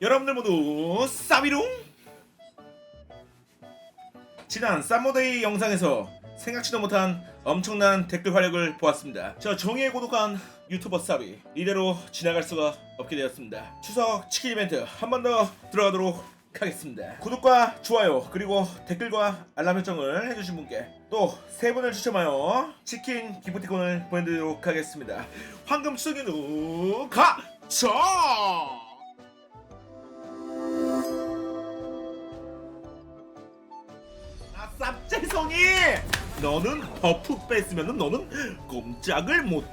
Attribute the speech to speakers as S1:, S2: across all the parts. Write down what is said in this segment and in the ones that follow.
S1: 여러분들 모두 싸비롱 지난 쌈모데이 영상에서 생각지도 못한 엄청난 댓글 활약을 보았습니다. 저 정의에 고독한 유튜버 싸비 이대로 지나갈 수가 없게 되었습니다. 추석 치킨 이벤트 한 번 더 들어가도록 하겠습니다. 구독과 좋아요 그리고 댓글과 알람 설정을 해주신 분께 또 세 분을 추첨하여 치킨 기프티콘을 보내드리도록 하겠습니다. 황금 추석에도 가자 쌉재성이 너는 버프 뺐으면 너는 꼼짝을 못해.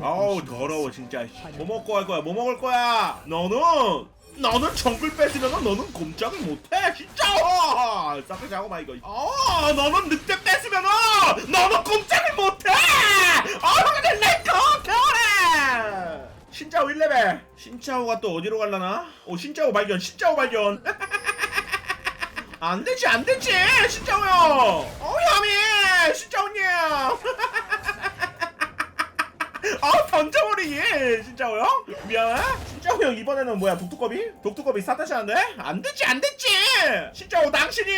S1: 아우 더러워 진짜. 뭐 먹고 할 거야? 뭐 먹을 거야? 너는 너는 정글 뺐으면 너는 꼼짝을 못해 진짜. 싹을 자고 마 이거. 어 너는 늑대 뺐으면 너는 꼼짝을 못해. 어 그냥 내꺼 그래 신짜오 1레벨. 신짜오가 또 어디로 갈라나? 오 신짜오 발견 신짜오 발견 안 되지 안 되지 신짜오 형. 어, 야미 신짜오님. 아 던져버리기 신짜오 형. 미안해. 신짜오 형 이번에는 뭐야 독두꺼비? 독두꺼비 사다시 하는데? 안 되지 안 되지. 신짜오 당신이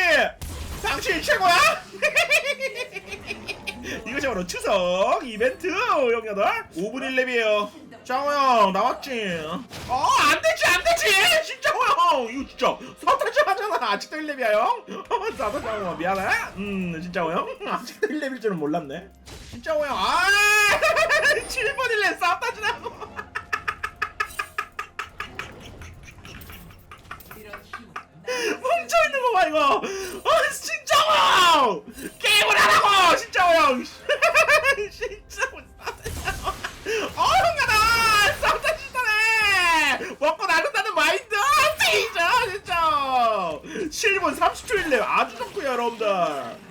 S1: 당신이 최고야? 이것이 바로 추석 이벤트 형녀들 5분 1렙이에요. 짜오 형 나왔지? 어 안 되지 안 되지. 진짜오 형 이거 진짜. 사타지 하잖아. 아직도 1렙이야 형. 사타지 형 미안해. 음 진짜오 형? 아직도 1렙일 줄은 몰랐네. 진짜오 형아 7분 1렙 사타지라고. 멈춰있는 거봐 이거. 아 진짜오 게임을 하라고 진짜오 형 진짜오 어 형가다 싸우다 진짜네 먹고 나눈다는 마인드 페이죠 진짜 7분 30초일래 아주 좋고요 여러분들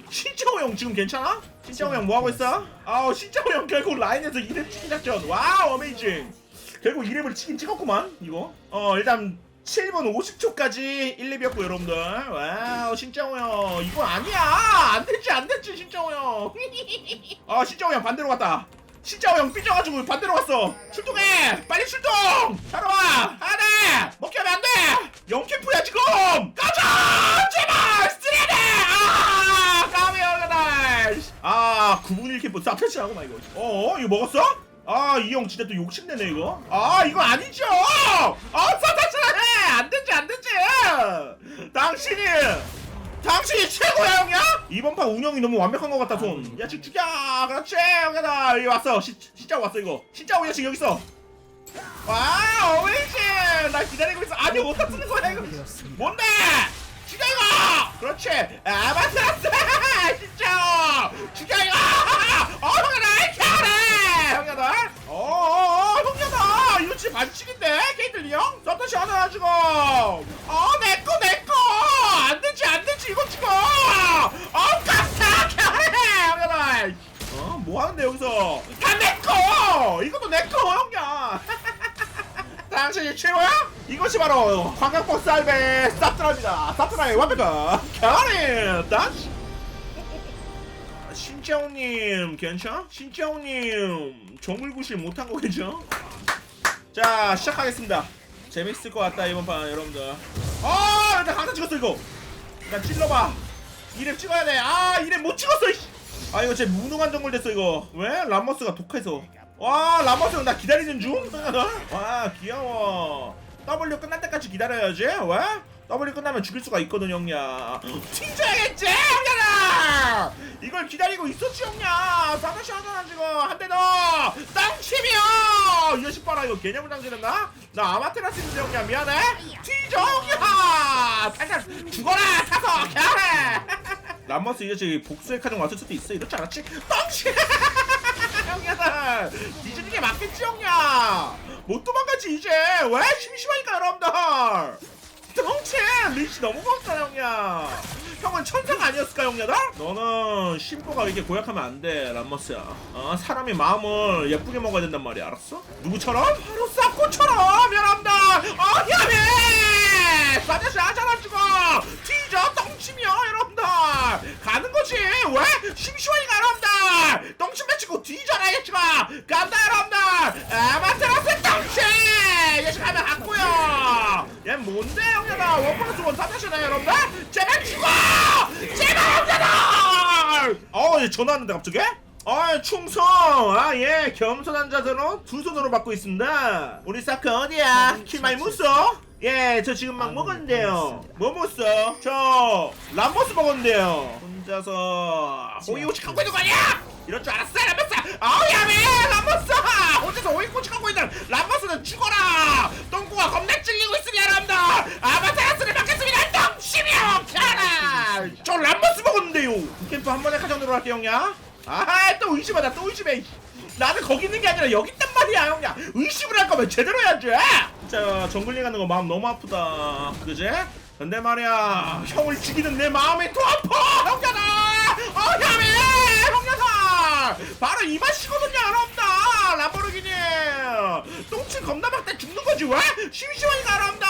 S1: 신짜오 형 지금 괜찮아? 신짜오 형 뭐하고 있어? 아우 신짜오 형 결국 라인에서 2렙 치킨 작전. 와우 어메이징 결국 2렙을 치긴 찍었구만 이거. 어 일단 7분 50초까지 1렙이었고 여러분들. 와우 신짜오 형. 이거 아니야. 안되지 안되지 신짜오 형아 신짜오 형 반대로 갔다. 신짜오 형 삐져가지고 반대로 갔어. 출동해. 빨리 출동. 따라와 안해 먹게 하면 안돼. 영캠프야 지금. 가자! 제발 스트레네 아 까메어가다 아 9분 1캠프 싹 패치하고 막 이거 어 이거 먹었어? 아 이 형 진짜 또 욕심내네 이거 아 이거 아니죠 아 사타스네 안되지 안되지 당신이 당신이 최고야 형이야? 이번 판 운영이 너무 완벽한 것 같다 손. 야 지금 죽여. 그렇지 형이다. 여기 왔어. 시, 진짜 왔어 이거. 진짜 오야 지금 여기 있어. 와 어메이징. 나 기다리고 있어. 아니 어디다 쓰는 거야 이거. 뭔데? 죽여 이거. 그렇지. 아마테라스. 진짜. 죽여 이거. 어 형이다 이렇게 하네. 형이다. 어어어 형이다. 이거 진짜 반칙인데 케이틀리 형. 서터시 하나 가지고. 어 내꺼 내꺼. 안 되지 안 되지 이거 지금 어 깜짝이야 형님아 어뭐 하는데 여기서 다 내꺼 이것도 내꺼 형이야 당신이 최고야? 이것이 바로 관광버스 알베 사트라입니다. 사트라의 완벽한 결인! 다시! 신짜오님 괜찮아? 신짜오님 정글구실 못한 거겠죠? 자 시작하겠습니다. 재밌을 것 같다 이번 판 여러분들. 아 일단 강타 찍었어 이거. 나 찔러봐. 이랩 찍어야 돼 아 이랩 못 찍었어 이씨. 아 이거 제 무능한 정글 됐어 이거. 왜? 람머스가 독해서. 와 람머스 형나 기다리는 중? 와 귀여워 W 끝날 때까지 기다려야지 왜? W 끝나면 죽일 수가 있거든 형야. 튕겨야겠지 형야라 이걸 기다리고 있었지 형야. 사다시 하잖아 지금. 한 대 더! 땅심이야! 이 자식 봐라 이거 개념을 당기는가? 나 아마테라스 있는데 형야. 미안해. 튀죠 형야! 살살 죽어라 사서! 개하래 람머스 이 자식 복수의 카정 왔을 수도 있어. 이렇지 않았지? 땅심 형야. 뒤지는 게 맞겠지 형야 못 도망가지 이제. 왜? 심심하니까 여러분들. 덩치! 리치 너무 고맙다 형야. 형은 천사가 아니었을까 형야다? 너는 심보가 이렇게 고약하면 안돼 람머스야. 어, 사람이 마음을 예쁘게 먹어야 된단 말이야 알았어? 누구처럼? 바로 쌉고처럼 여러분들. 어 야매 싸대시 하잖아 지금 티저 똥침이야 여러분들. 가는 거지 왜? 심심하니까 여러분들 똥침 맺히고 뒤져라 얘 지금 간다 여러분들! 아마테라스 똥침 예측하면 갔고요. 얘 뭔데 형제다 원 플러스 원 사타시네 여러분들? 제발 죽어! 제발 형제다 어얘 전화 왔는데 갑자기? 아 충성! 아예 겸손한 자세로 두 손으로 받고 있습니다. 우리 사크 어디야? 키 많이 mus어? 예저 지금 막 먹었는데요. 뭐 먹었어? 저 람버스 먹었는데요. 혼자서. 오이오치 갖고 있는 거 아니야 이럴 줄 알았어 람버스. 아우 야매 람버스. 혼자서 오이꼬치 갖고 있는 람버스는 죽어라. 똥꼬가 겁나 찔리고 있으니 여러분들. 아바타라스를 받겠습니다. 똥심이요 캬라. 저 람버스 먹었는데요. 캠프 한 번에 가정 들어갈게 형냐 아또 의심하다 또 의심해. 나는 거기 있는 게 아니라 여기 있단 말이야 형냐 의심을 할 거면 제대로 해야지. 진짜 정글링 하는 거 마음 너무 아프다. 그지? 근데 말이야 형을 죽이는 내 마음이 더 아파 형냐다 어 야매 바로 이 맛이거든요 여러분들 라보르기니. 똥침 겁나 막다 죽는 거지 왜? 심심하니까 여러분들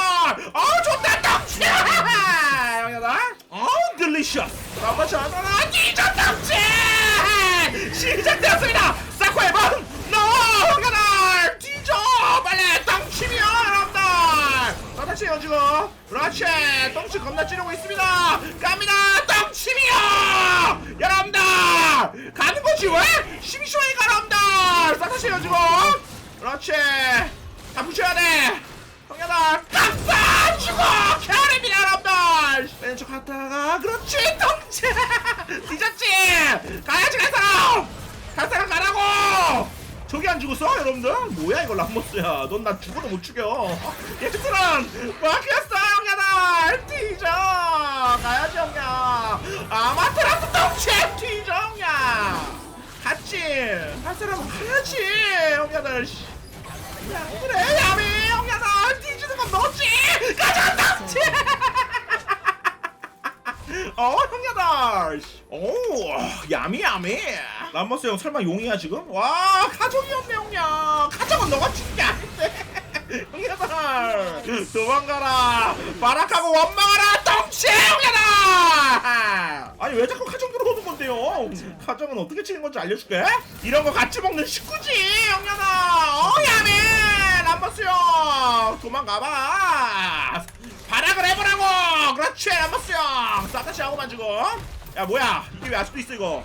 S1: 어 좋다 똥침 형냐다. 어 딜리셔스 라마시 하나 뒤져 똥침 시작되었습니다. 사코의 밤 노! 형냐다 뒤져 빨리 똥침이요 여러분들 나다시 해가지고 그렇지 똥침 겁나 찌르고 있습니다. 갑니다. 똥 침이요 여러분들 가는 거지 왜? 심심하니까 여러분들 나다시 해가지고 그렇지! 다 부셔야 돼! 형야다 깜빡 죽어! 캐리입니다 여러분들 왼쪽 갔다가 그렇지 똥침 뒤졌지! 가야지 갈 사람! 갈 사람 가라고! 저기 안 죽었어 여러분들? 뭐야 이거 람모스야? 넌 나 죽어도 못 죽여. 얘들은 막혔어 형야다 뒤져 형야 아마트라스 똥침 뒤져 형야 갔지 할 사람은 가야지 형야들. 씨. 야, 그래 야미 형야다 뒤지는 건 너지. 가자 똥침 어 형야다 오 야미 야미. 람머스 형 설마 용이야 지금? 와 가족이 없네 형야 가족은 너가 죽은 게 아닌데. 형야다 도망가라. 바락하고 원망하라 형야다 아니 왜 자꾸 가정 들어오는 건데요? 가정은 어떻게 치는 건지 알려줄게. 이런 거 같이 먹는 식구지 어 야미 람머스 형 도망가봐. 발악을 해보라고! 그렇지 람버스 형 사타시 하고 만지고 야 뭐야? 이게 왜 아직도 있어 이거?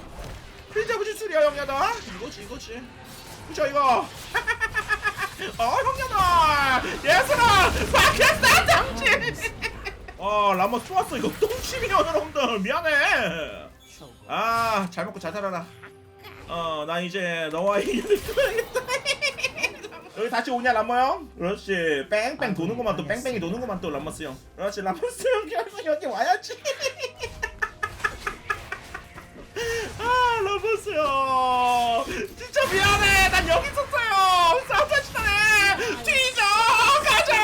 S1: 필자 부지술이야 형야다 이거지 이거지. 그죠 이거? 어 형야다 예술아! 박혔다 당신 어 람버스 좋았어. 이거 똥침이야 여러분들. 미안해. 아 잘 먹고 잘 살아라. 어 나 이제 너와 인연을 끊어야겠다. 여기 다시 오냐 람머 형? 그렇지. 뺑뺑 도는구만 또 뺑뺑이 도는구만 또 람머스 형. 그렇지 람머스 형. 여기 와야지. 아 람머스 형. 진짜 미안해. 난 여기 있었어요. 싸우자 시다네. 뒤져. 가자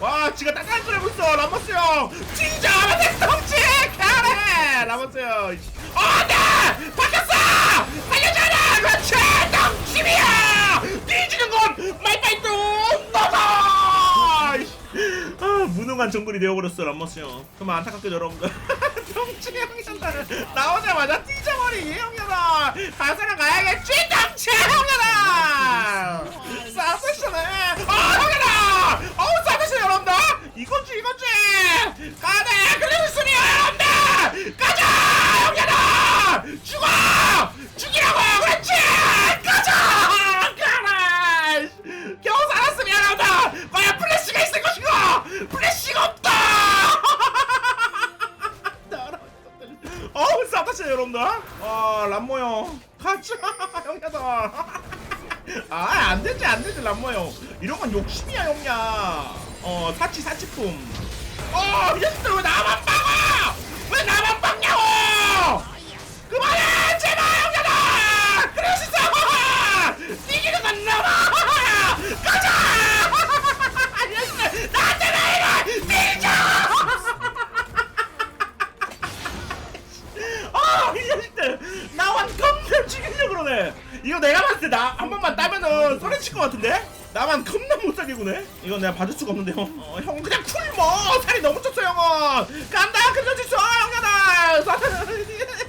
S1: 와 지가 하고 있어. 람머스 형. 뒤져 맞아 덩치! 가래 람머스 형 어네 바뀌었어! 살려줘라! 그렇지 덩치이야! 뒤지는 건 말빨도 너다 아 무능한 정글이 되어버렸어 람머스 형. 그럼 안타깝게 여러분들. 덩치 형이잖아 나오자마자 뒤져버리 형이다. 가사랑 가야겠지? 덩치 형이다! 싸우시네 아 형이다 어우 싸우시 여러분들 이거지 이거지 가네 글리스니 여러분들 가자 이건 내가 봐줄 수가 없는데, 형. 어, 형은 그냥 쿨뭐! 살이 너무 쪘어, 형은! 간다! 끝내주소! 형아다!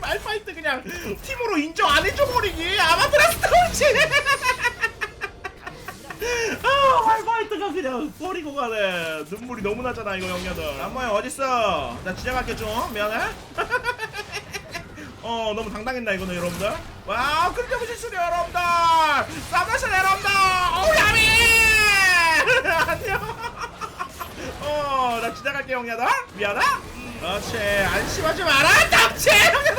S1: 말파이트 그냥 팀으로 인정 안 해줘버리기! 아마트라스 톤치! 아 화이트가 그냥 버리고 가네 눈물이 너무 나잖아 이거 영녀들 안모야 어딨어 나 지나갈게 좀 미안해 어 너무 당당했나 이거는 여러분들 와우 끌려보실 수리 여러분들 싸가시 여러분들 어우 야미 안녕 지나갈게 영녀들 미안해 그렇지. 안심하지 마라. 닥치! 영녀들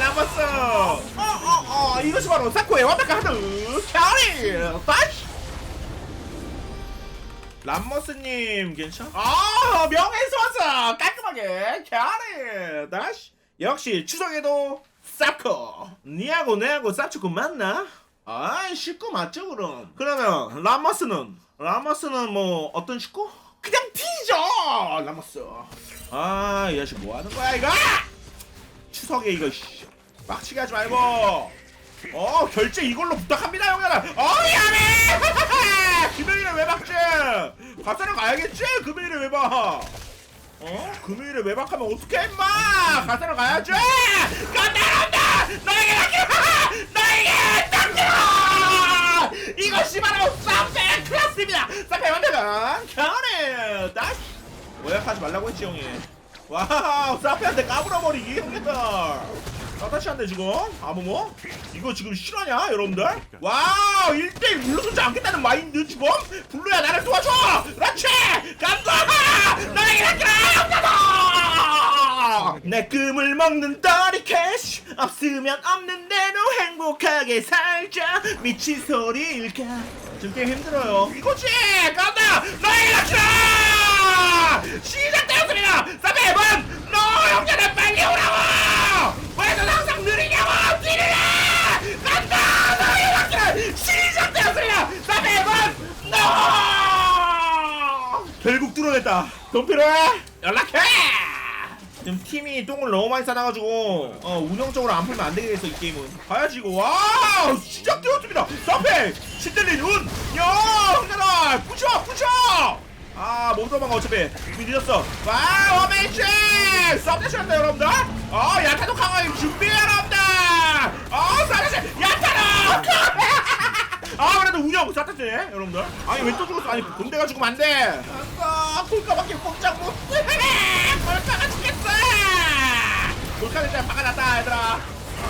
S1: 남았어. 어어어. 이것이 바로 사코의 완벽한 캐리. 다시 람머스님 괜찮? 아? 명예에서 왔어. 깔끔하게. 캐리. 다시. 역시 추석에도 사코 니하고 내하고 사치코 맞나? 아이 식구 맞죠 그럼? 그러면 람머스는? 람머스는 뭐 어떤 식구? 그냥 T죠 람머스 아이 자식 뭐 하는 거야 이거? 추석에 이거 씨. 빡치게 하지 말고. 어 결제 이걸로 부탁합니다 형님들 어 미안해! 금요일에 외박증 가사를 가야겠지? 금요일에 외박 어? 금요일에 외박하면 어떡해 임마? 가사를 가야지! 간다! 너에게 맡기라 너에게 맡기라 이것이 바로 사페 클래스입니다 만들건 견해 다시 오약하지 말라고 했지 형이. 와우 사페한테 까불어버리기 형님들. 사타시한테 지금? 아무뭐 이거 지금 실화냐 여러분들? 와우 1대1 물러서지 않겠다는 마인드 지금? 블루야 나를 도와줘! 그렇지! 간다! 나에게 맡기라! 내 꿈을 먹는 더리 캐시! 없으면 없는 대로 행복하게 살자. 미친 소리일까 지금 게임 힘들어요. 이거지 간다! 나에게 맡기라 시작되었습니다 300번! 너 형제는 빨리 오라고! 왜 넌 항상 느리냐고! 해 간다! 나에게 맡기라 시작되었습니다 300번! 너! 결국 뚫어냈다. 돈 필요해? 연락해 지금 팀이 똥을 너무 많이 싸놔가지고 어, 운영적으로 안 풀면 안 되겠어 이 게임은. 가야지 이거. 와우! 시작되었습니다. 사페! 신들린 운야 형제들 부셔 부셔! 아 못 도망가 어차피. 이미 늦었어. 와우 어메이징! 썸네이션다 여러분들. 어 야타도 강화임 준비해 여러분들. 어 사라시 야타도 아 그래도 운영 사타지 여러분들. 아니 왜 또 죽었어? 아니 군대가 죽으면 안돼. 아까 골카밖에 꼼짝 못해. 골카 골카 일단 박아놨다 얘들아.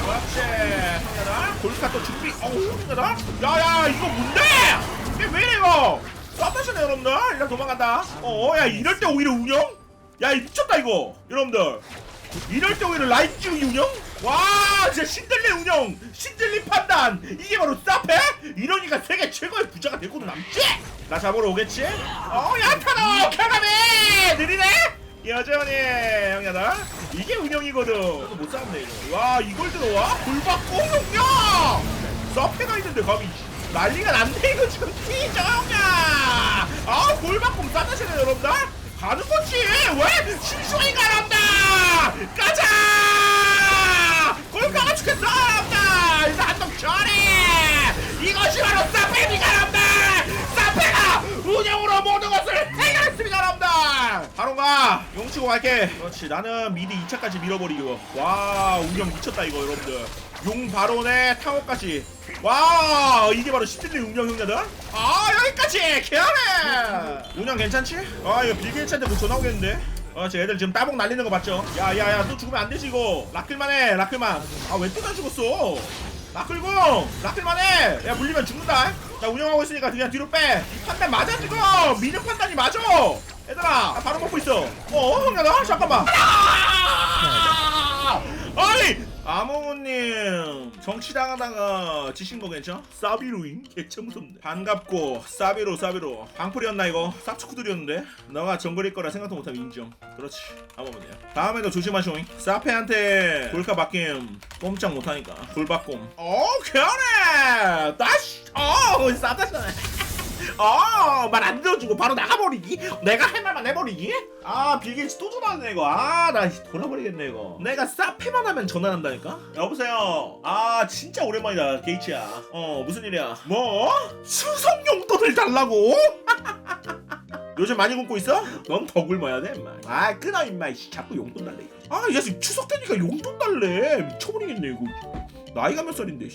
S1: 그렇지. 형들아 골카 또 준비. 어우 형들아 야야 이거 뭔데? 이게 왜 이래 이거? 사타시네 여러분들. 일단 도망간다. 어야 이럴 때 오히려 운영? 야이 미쳤다 이거. 여러분들. 이럴 때 오히려 라이트 운영? 와 진짜 신들리 운영. 신들리 판단. 이게 바로 사페? 이러니까 세계 최고의 부자가 되고도 남지? 나 잡으러 오겠지? 어 야 타노! 캬가미 느리네? 여전히 형야들 이게 운영이거든. 그래도 못 싸웠네 이거. 와 이걸 들어와? 돌받고 운영 사페가 있는데 감히 난리가 났네 이거 지금. 티죠 형야! 아 골받고 싸다시네 여러분들. 가는 거지. 왜? 신수이 가란다! 가자! 골가가 죽겠어 다 일단 한동 전에! 이것이 바로 사페미 가란다! 사페가 운영으로 모든 것을 해결했습니다 여러분들 용치고 갈게 그렇지 나는 미리 2차까지 밀어버리고 와 운영 미쳤다 이거 여러분들 용 바론의 타워까지 와 이게 바로 10딜리 운영 형제들 아 여기까지 개하네 운영 괜찮지? 아 이거 빌게이츠한테 뭐 전화 오겠는데 어, 쟤 애들 지금 따봉 날리는 거 봤죠? 야, 야, 야, 또 죽으면 안 되지, 이거. 라클만 해, 라클만. 아, 왜또나 죽었어? 라클공! 라클만 해! 야, 물리면 죽는다. 자, 운영하고 있으니까 그냥 뒤로 빼. 이 판단 맞아, 지금! 미는 판단이 맞아! 얘들아, 나 바로 먹고 있어. 어, 형님아, 잠깐만. 아! 아니! 아모님 정치당하다가 지신 거 괜찮아? 사비로인? 개체 무섭네 반갑고 사비로 사비로 방풀이었나 이거? 쌉츠쿠들이었는데 너가 정글일 거라 생각도 못하면 인정 그렇지 아모님 다음에도 조심하쇼잉 사페한테 골카 바뀜 꼼짝 못하니까 골바꿈 어 개하네 다시 어 싸다잖아 어 말 안 들어주고 바로 나가버리기? 내가 할 말만 해버리기? 아 빌게이츠 또 전화하네 이거. 아 나 돌아버리겠네 이거. 내가 사페만 하면 전화한다니까? 여보세요? 아 진짜 오랜만이다 게이츠야. 어 무슨 일이야? 뭐? 수성 용돈을 달라고? 요즘 많이 굶고 있어? 넌 더 굶어야 돼 임마. 아 끊어 임마. 이씨 자꾸 용돈 달래. 아이 자식 추석 되니까 용돈 달래. 미쳐버리겠네 이거. 나이가 몇 살인데 씨